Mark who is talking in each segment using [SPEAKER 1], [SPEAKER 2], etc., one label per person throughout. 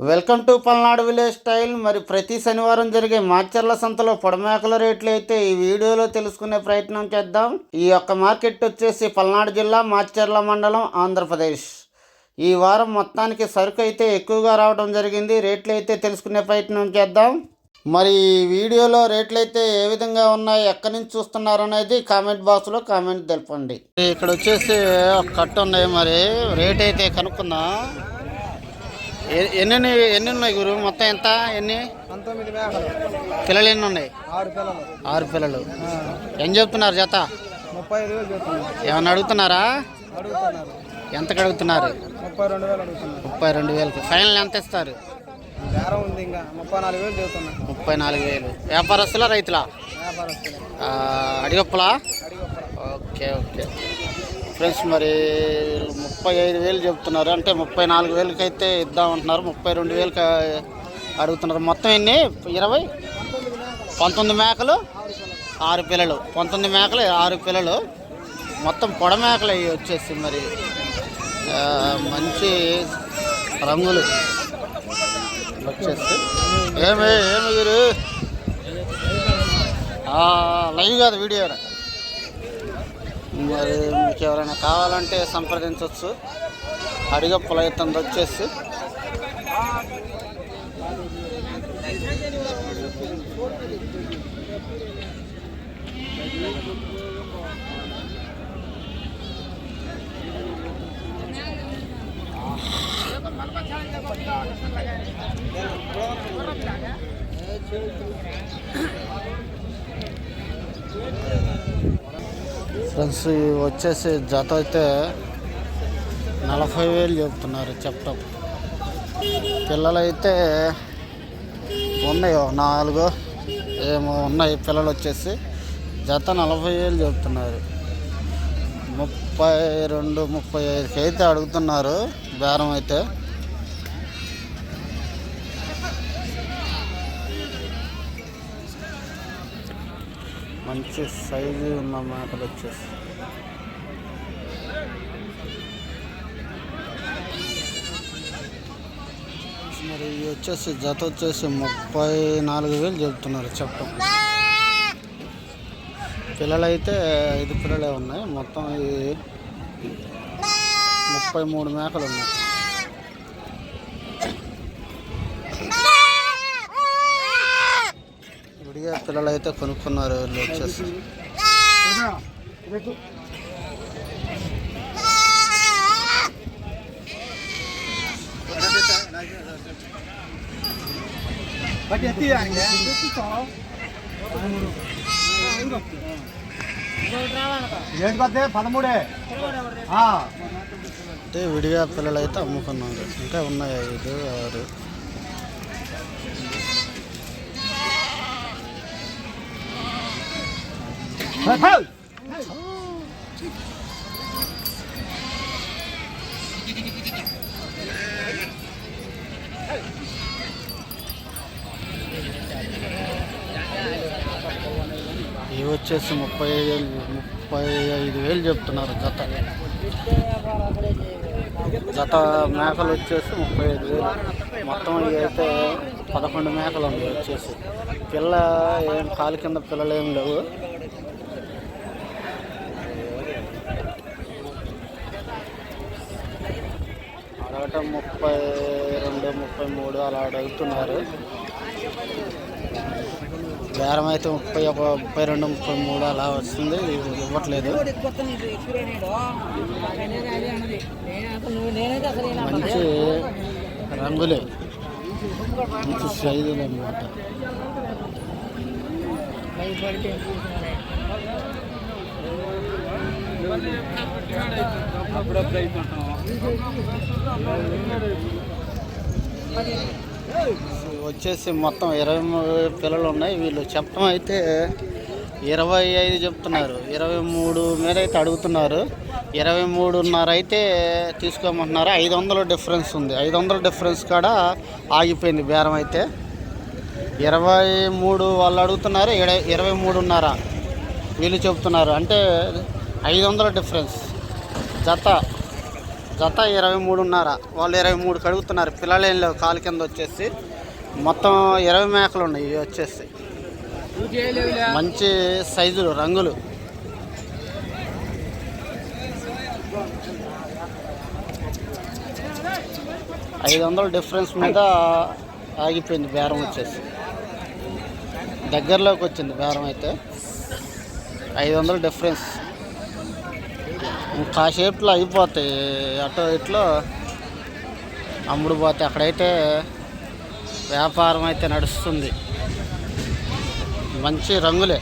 [SPEAKER 1] Welcome to Palnadu village style. మరి ప్రతి శనివారం జరిగే మార్చర్ల సంతలో పొడమేకల రేట్లు అయితే ఈ వీడియోలో తెలుసుకునే ప్రయత్నం చేద్దాం. ఈ యొక్క మార్కెట్ వచ్చేసి పల్నాడు జిల్లా మార్చర్ల మండలం ఆంధ్రప్రదేశ్. ఈ వారం మొత్తానికి సరుకు అయితే ఎక్కువగా రావడం జరిగింది. రేట్లు అయితే తెలుసుకునే ప్రయత్నం చేద్దాం. మరి ఈ వీడియోలో రేట్లు అయితే ఏ విధంగా ఉన్నాయి ఎక్కడి నుంచి చూస్తున్నారు అనేది కామెంట్ బాక్స్లో కామెంట్ తెలపండి. ఇక్కడ వచ్చేసి ఒక కట్ట ఉన్నాయి మరి రేట్ అయితే కనుక్కుందాం. ఎన్ని ఎన్ని ఉన్నాయి గురు? మొత్తం ఎంత? ఎన్ని?
[SPEAKER 2] పంతొమ్మిది
[SPEAKER 1] పిల్లలు ఎన్ని ఉన్నాయి
[SPEAKER 2] ఆరు పిల్లలు.
[SPEAKER 1] ఆరు పిల్లలు. ఏం చెప్తున్నారు జత?
[SPEAKER 2] ముప్పై ఐదు
[SPEAKER 1] ఏమన్నా అడుగుతున్నారా? ఎంతకు అడుగుతున్నారు?
[SPEAKER 2] ముప్పై రెండు వేలు అడుగుతున్నారు.
[SPEAKER 1] ముప్పై రెండు వేలకి. ఫైనల్ ఎంత ఇస్తారు?
[SPEAKER 2] బేరం ఉంది ఇంకా. ముప్పై నాలుగు వేలు చెబుతున్నారు
[SPEAKER 1] ముప్పై నాలుగు వేలు. వ్యాపారస్తులా రైతులా?
[SPEAKER 2] వ్యాపారస్తులు.
[SPEAKER 1] అడిగొప్పలా. Okay okay. ఫ్రెండ్స్ మరి ముప్పై ఐదు వేలు చెప్తున్నారు అంటే ముప్పై నాలుగు వేలకి అయితే ఇద్దామంటున్నారు. ముప్పై రెండు వేలకి అడుగుతున్నారు. మొత్తం ఎన్ని? ఇరవై? పంతొమ్మిది మేకలు ఆరు పిల్లలు. పంతొమ్మిది మేకలు ఆరు పిల్లలు. మొత్తం పొడ మేకలు అవి వచ్చేసి మరి మంచి రంగులు వచ్చేసి. ఏమి ఏమి గురు? లైవ్ కాదు వీడియో మరి మీకు ఎవరైనా కావాలంటే సంప్రదించవచ్చు. అడిగప్పుల ఇతంది వచ్చేసి. ఫ్రెండ్స్ వచ్చేసి జత అయితే నలభై వేలు చెప్తున్నారు చెప్పటం. పిల్లలు అయితే ఉన్నాయి నాలుగు ఏమో ఉన్నాయి పిల్లలు వచ్చేసి. జత నలభై వేలు చెప్తున్నారు. ముప్పై రెండు ముప్పై ఐదుకి అయితే అడుగుతున్నారు బేరం అయితే. మంచి సైజు ఉన్న మేకలు వచ్చేసి. మరి ఇవి వచ్చేసి జత వచ్చేసి ముప్పై నాలుగు వేలు చెబుతున్నారు చెప్పం. పిల్లలైతే ఐదు పిల్లలే ఉన్నాయి. మొత్తం ఇది ముప్పై మూడు మేకలు ఉన్నాయి. విడిగా పిల్లలు అయితే కొనుక్కున్నారు వీళ్ళు వచ్చేసి.
[SPEAKER 2] పదమూడే.
[SPEAKER 1] అంటే విడిగా పిల్లలు అయితే అమ్ముకున్నారు. ఇంకా ఉన్నాయి ఐదు ఆరు? ఇవి వచ్చేసి ముప్పై వేలు ముప్పై ఐదు వేలు చెప్తున్నారు జత. జత మేకలు వచ్చేసి ముప్పై ఐదు వేలు. మొత్తం ఇవి అయితే పదకొండు మేకలు ఉన్నాయి వచ్చేసి. పిల్ల ఏం కాలు కింద పిల్లలు ఏం లేవు. అడగటం ముప్పై రెండు ముప్పై మూడు అలా అడుగుతున్నారు. బేరం అయితే ముప్పై ఒక ముప్పై రెండు ముప్పై మూడు అలా వస్తుంది. ఇవ్వట్లేదు. మంచి రంగులే. మంచి సైజులు అనమాట వచ్చేసి మొత్తం ఇరవై మూడు పిల్లలు ఉన్నాయి. వీళ్ళు చెప్పడం అయితే ఇరవై ఐదు చెప్తున్నారు. ఇరవై మూడు మీద అయితే అడుగుతున్నారు. ఇరవై మూడున్నర అయితే తీసుకోమంటున్నారు. ఐదు వందల డిఫరెన్స్ ఉంది. ఐదు వందల డిఫరెన్స్ కాడ ఆగిపోయింది బేరం అయితే. ఇరవై మూడు వాళ్ళు అడుగుతున్నారు. ఇడ- ఇరవై మూడున్నర వీళ్ళు చెప్తున్నారు. అంటే ఐదు వందల డిఫరెన్స్. జత. జత ఇరవై మూడున్నర. వాళ్ళు ఇరవై మూడు కడుగుతున్నారు పిల్లలు ఏం లేవు. కాలు కింద వచ్చేసి. మొత్తం ఇరవై మేకలు ఉన్నాయి. ఇవి వచ్చేసి. మంచి సైజులు రంగులు. ఐదు వందల డిఫరెన్స్ మీద ఆగిపోయింది బేరం వచ్చేసి. దగ్గరలోకి వచ్చింది బేరం అయితే. ఐదు వందల డిఫరెన్స్. కాసేపులో అయిపోతాయి. అటో ఇట్లో అమ్ముడు పోతే అక్కడైతే వ్యాపారం అయితే నడుస్తుంది. మంచి రంగులే.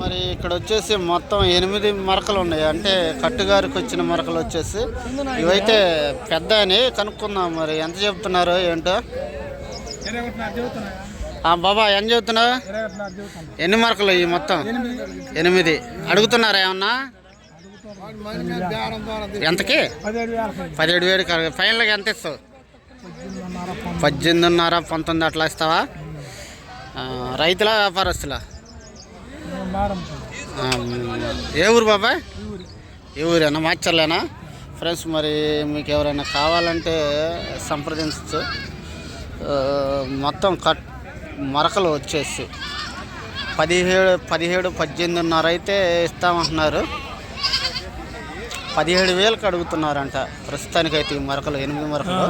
[SPEAKER 1] మరి ఇక్కడ వచ్చేసి మొత్తం ఎనిమిది మరకలు ఉన్నాయి. అంటే కట్టుగారికి వచ్చిన మరకలు వచ్చేసి ఇవైతే పెద్ద అని కనుక్కుందాం మరి. ఎంత చెప్తున్నారు ఏంటో? ఆ బాబా ఏం చెబుతున్నావు ఎన్ని మరకలు ఈ మొత్తం? ఎనిమిది. అడుగుతున్నారా ఏమన్నా? ఎంతకి? పదిహేడు వేలు ఫైనల్గా ఎంత ఇస్తావు? పద్దెనిమిదిన్నర పంతొమ్మిది అట్లా ఇస్తావా? రైతులా వ్యాపారస్తులా? ఏ ఊరు బాబాయ్? ఏ ఊరేనా మాచర్లేనా? ఫ్రెండ్స్ మరి మీకు ఎవరైనా కావాలంటే సంప్రదించవచ్చు ఆ, మొత్తం కట్ మరకలు వచ్చేసి పదిహేడు పదిహేడు పద్దెనిమిదిన్నర అయితే ఇస్తామంటున్నారు. పదిహేడు వేలకు అడుగుతున్నారంట. ప్రస్తుతానికైతే ఈ మరకలు ఎనిమిది మరకలు.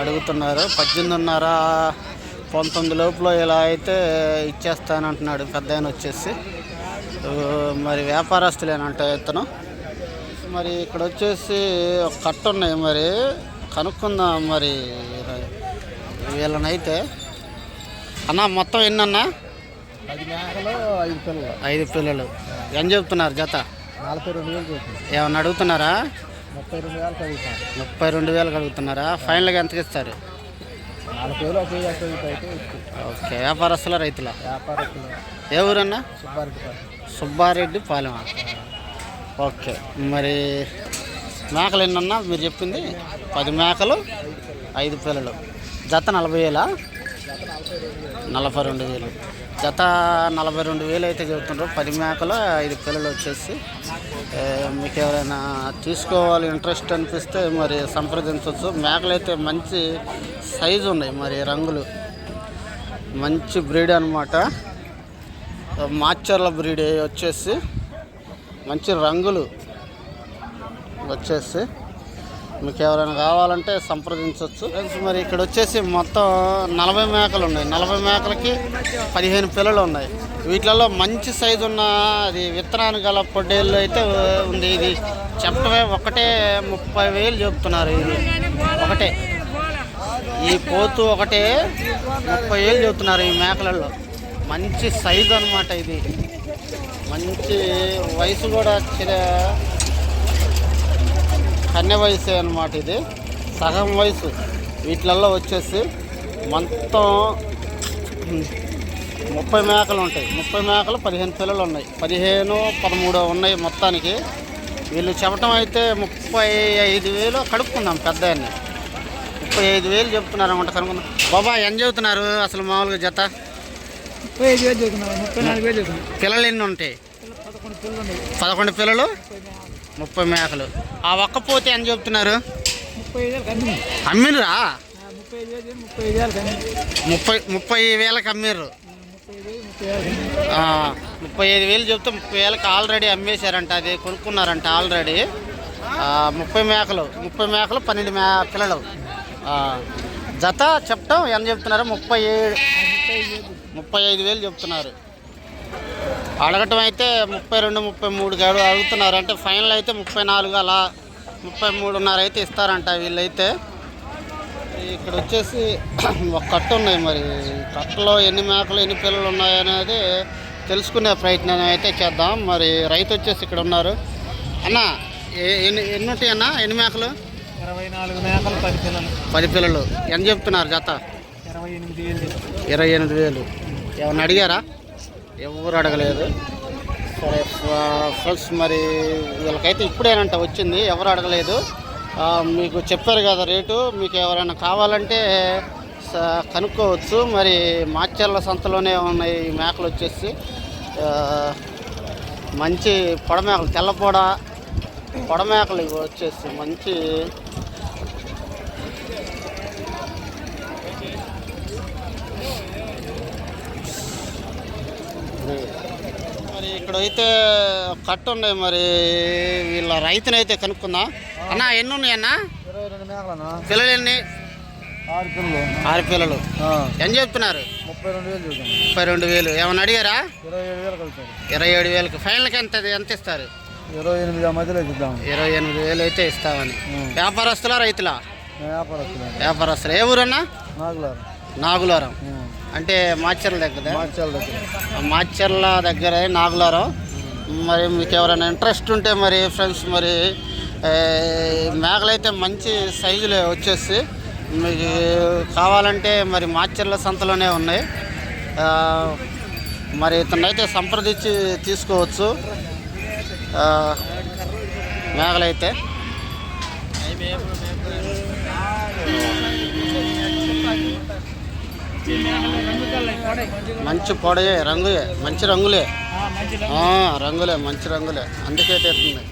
[SPEAKER 1] అడుగుతున్నారు. పద్దెనిమిదిన్నర పంతొమ్మిది లోపల ఇలా అయితే ఇచ్చేస్తానంటున్నాడు. పెద్ద ఆయన వచ్చేసి. మరి వ్యాపారస్తులేనంట ఇతను. మరి ఇక్కడ వచ్చేసి ఒక కట్ట ఉన్నాయి మరి. కనుక్కుందాం మరి. వీళ్ళనైతే. అన్న మొత్తం ఎన్నన్నా?
[SPEAKER 2] పది ఐదు పిల్లలు.
[SPEAKER 1] ఐదు పిల్లలు ఏం చెప్తున్నారు జత?
[SPEAKER 2] నలభై రెండు వేలు
[SPEAKER 1] ఏమన్నా అడుగుతున్నారా?
[SPEAKER 2] ముప్పై రెండు వేలు చదువుతాను
[SPEAKER 1] ముప్పై రెండు వేలకు అడుగుతున్నారా? ఫైనల్గా ఎంతకి ఇస్తారు
[SPEAKER 2] నలభై వేలు ఒక వెయ్యి చదువుతా అయితే ఇచ్చు
[SPEAKER 1] ఓకే వ్యాపారస్తుల రైతుల?
[SPEAKER 2] వ్యాపారస్తులు.
[SPEAKER 1] ఏ ఊరన్నా?
[SPEAKER 2] సుబ్బారెడ్డి
[SPEAKER 1] సుబ్బారెడ్డి పాలెమా ఓకే మరి మేకలు ఎన్నన్నా మీరు చెప్పింది? పది మేకలు ఐదు పిల్లలు. జత నలభై వేలా? నలభై రెండు వేలు. జత నలభై రెండు వేలు అయితే చెబుతుండ్రు. పది మేకలు ఐదు పిల్లలు వచ్చేసి మీకు ఎవరైనా తీసుకోవాలి ఇంట్రెస్ట్ అనిపిస్తే మరి సంప్రదించవచ్చు. మేకలు అయితే మంచి సైజు ఉన్నాయి మరి రంగులు. మంచి బ్రీడ్ అనమాట మాచర్ల బ్రీడ్ వచ్చేసి మంచి రంగులు వచ్చేసి. మీకు ఎవరైనా కావాలంటే సంప్రదించవచ్చు. ఫ్రెండ్స్ మరి ఇక్కడ వచ్చేసి మొత్తం నలభై మేకలు ఉన్నాయి. నలభై మేకలకి పదిహేను పిల్లలు ఉన్నాయి. వీటిలలో మంచి సైజు ఉన్న అది విత్తనాలు గల పొడ్డేళ్ళు అయితే ఉంది. ఇది చెప్పటమే ఒకటే ముప్పై వేలు చెప్తున్నారు ఇది. ఒకటే. ఈ పోతు ఒకటే ముప్పై వేలు చెబుతున్నారు ఈ మేకలలో. మంచి సైజు అనమాట ఇది. మంచి వయసు కూడా కన్య వయసే అనమాట ఇది. సగం వయసు. వీటిలలో వచ్చేసి మొత్తం ముప్పై మేకలు ఉంటాయి. ముప్పై మేకలు పదిహేను పిల్లలు ఉన్నాయి. పదిహేను పదమూడు ఉన్నాయి మొత్తానికి. వీళ్ళు చెప్పటం అయితే ముప్పై ఐదు వేలు కడుక్కుందాం పెద్ద. ముప్పై ఐదు వేలు చెప్తున్నారు అనమాట కనుక్కుందాం. బాబా ఎంత చెబుతున్నారు అసలు మామూలుగా జత?
[SPEAKER 2] ముప్పై ఐదు వేలు చదువుతున్నాను ముప్పై నాలుగు వేలు చదువుతున్నాను
[SPEAKER 1] పిల్లలు ఎన్ని ఉంటాయి?
[SPEAKER 2] పదకొండు పిల్లలు?
[SPEAKER 1] ముప్పై మేకలు. ఆ ఒక్క పోతే ఎంత చెప్తున్నారు? అమ్మిర్రా
[SPEAKER 2] ముప్పై ముప్పై
[SPEAKER 1] వేలకు అమ్మిర్రు
[SPEAKER 2] ముప్పై ఐదు వేలు
[SPEAKER 1] చెప్తే ముప్పై వేలకు ఆల్రెడీ అమ్మేశారంట అది కొనుక్కున్నారంట ఆల్రెడీ. ముప్పై మేకలు. ముప్పై మేకలు పన్నెండు మే పిల్లలు. జత చెప్పటం ఎంత చెప్తున్నారు? ముప్పై ఏడు ముప్పై ఐదు వేలు చెప్తున్నారు. అడగటం అయితే ముప్పై రెండు ముప్పై మూడు గాడు అడుగుతున్నారు. అంటే ఫైనల్ అయితే ముప్పై నాలుగు అలా ముప్పై మూడున్నర అయితే ఇస్తారంట వీళ్ళైతే. ఇక్కడ వచ్చేసి ఒక కట్ట ఉన్నాయి మరి. కట్టలో ఎన్ని మేకలు ఎన్ని పిల్లలు ఉన్నాయనేది తెలుసుకునే ప్రయత్నం అయితే చేద్దాం. మరి రైతు వచ్చేసి ఇక్కడ ఉన్నారు. అన్న ఎన్ని ఎన్ని ఉంటాయి అన్న? ఎన్ని మేకలు?
[SPEAKER 2] ఇరవై నాలుగు మేకలు పది పిల్లలు.
[SPEAKER 1] పది పిల్లలు. ఎంత చెప్తున్నారు జత?
[SPEAKER 2] ఇరవై ఎనిమిది వేలు.
[SPEAKER 1] ఇరవై ఎనిమిది వేలు. ఏమన్నా అడిగారా? ఎవరు అడగలేదు. సరే ఫ్రెండ్స్ మరి వీళ్ళకైతే ఇప్పుడేనంట వచ్చింది ఎవరు అడగలేదు. మీకు చెప్పారు కదా రేటు మీకు ఎవరైనా కావాలంటే స- కనుక్కోవచ్చు. మరి మాచర్ల సంతలోనే ఉన్నాయి ఈ మేకలు వచ్చేసి. మంచి పొడమేకలు తెల్లపొడ పొడమేకలు ఇవి వచ్చేసి మంచి మరి ఇక్కడైతే కట్టు ఉన్నాయి మరి వీళ్ళ రైతునైతే కనుక్కుందాం. అన్న ఎన్ని ఉన్నాయన్నా పిల్లలు ఎన్ని
[SPEAKER 2] ఆరు పిల్లలు.
[SPEAKER 1] ఆరు పిల్లలు ఎంత చెప్తున్నారు?
[SPEAKER 2] ముప్పై రెండు వేలు
[SPEAKER 1] ముప్పై రెండు వేలు ఏమన్నా అడిగారా?
[SPEAKER 2] ఇరవై ఏడు
[SPEAKER 1] వేలకి. ఫైనల్కి ఎంత ఎంత ఇస్తారు?
[SPEAKER 2] ఇరవై ఎనిమిది మధ్యలో
[SPEAKER 1] ఇరవై ఎనిమిది వేలు అయితే ఇస్తామని. వ్యాపారస్తులా రైతులా?
[SPEAKER 2] వ్యాపారస్తులు.
[SPEAKER 1] వ్యాపారస్తులు. ఏ ఊరన్నా?
[SPEAKER 2] నాగులారు.
[SPEAKER 1] నాగులారం. అంటే మాచర్ల దగ్గర.
[SPEAKER 2] మార్చాల దగ్గర.
[SPEAKER 1] మాచర్ల దగ్గర నాగులారం. మరి మీకు ఎవరైనా ఇంట్రెస్ట్ ఉంటే మరి ఫ్రెండ్స్ మరి మేకలైతే మంచి సైజులో వచ్చేసి మీకు కావాలంటే మరి మాచర్ల సంతలోనే ఉన్నాయి. ఆ, మరి ఇతనైతే సంప్రదించి తీసుకోవచ్చు. ఆ, మేకలైతే. మంచి పొడయే రంగుయే మంచి రంగులే. రంగులే మంచి రంగులే. అందుకే తెస్తుంది.